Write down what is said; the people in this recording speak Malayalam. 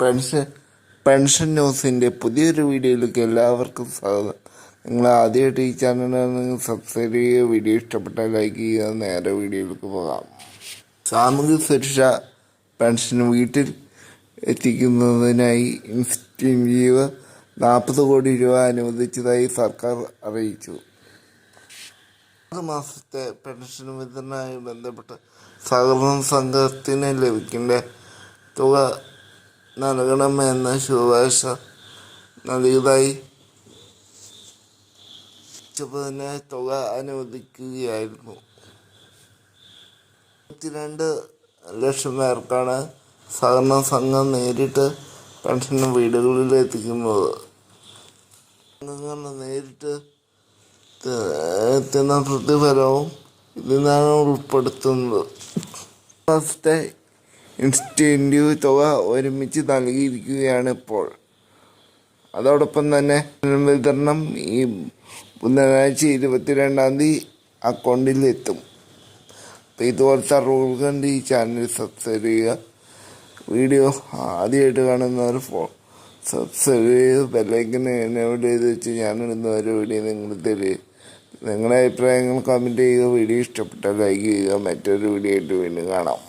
പെൻഷൻ പെൻഷൻ ന്യൂസിന്റെ പുതിയൊരു വീഡിയോയിലേക്ക് എല്ലാവർക്കും സ്വാഗതം. നിങ്ങൾ ആദ്യമായിട്ട് ഈ ചാനലാണെങ്കിൽ സബ്സ്ക്രൈബ് ചെയ്യുക വീഡിയോ ഇഷ്ടപ്പെട്ടാൽ ലൈക്ക് ചെയ്യുക. നേരെ വീഡിയോയിലേക്ക് പോകാം. സാമൂഹ്യ സുരക്ഷ പെൻഷൻ വീട്ടിൽ എത്തിക്കുന്നതിനായി ഇൻസ്റ്റീവ് നാൽപ്പത് കോടി രൂപ അനുവദിച്ചതായി സർക്കാർ അറിയിച്ചു. മാസത്തെ പെൻഷൻ വിതരണവുമായി ബന്ധപ്പെട്ട് സഹകരണ സംഘത്തിന് ലഭിക്കേണ്ട തുക നൽകണമെന്ന ശുപാർശ നൽകിയതായി ചുമതല തുക അനുവദിക്കുകയായിരുന്നു. ഇരുപത്തിരണ്ട് ലക്ഷം പേർക്കാണ് സഹകരണ സംഘം നേരിട്ട് പെൻഷൻ വീടുകളിൽ എത്തിക്കുന്നത്. നേരിട്ട് എത്തുന്ന പ്രതിഫലവും ഇതിനാണ് ഉൾപ്പെടുത്തുന്നത്. മാസത്തെ ഇൻസ്റ്റന്റീവ് തുക ഒരുമിച്ച് നൽകിയിരിക്കുകയാണ് ഇപ്പോൾ. അതോടൊപ്പം തന്നെ വിതരണം ഈ ബുധനാഴ്ച ഇരുപത്തിരണ്ടാം തീയതി അക്കൗണ്ടിൽ എത്തും. അപ്പോൾ ഇതുപോലത്തെ റൂൾ കണ്ട് ഈ ചാനൽ സബ്സ്ക്രൈബ് ചെയ്യുക. വീഡിയോ ആദ്യമായിട്ട് കാണുന്നവർ ഫോ സബ്സ്ക്രൈബ് ചെയ്ത് ബെല്ലൈക്കന് എനേബിൾ ചെയ്ത് വെച്ച് ഞാനിടുന്ന ഓരോ വീഡിയോ നിങ്ങൾ തരും നിങ്ങളുടെ അഭിപ്രായങ്ങൾ കമന്റ് ചെയ്യുക. വീഡിയോ ഇഷ്ടപ്പെട്ടാൽ ലൈക്ക് ചെയ്യുക. മറ്റൊരു വീഡിയോ ആയിട്ട് വീണ്ടും കാണാം.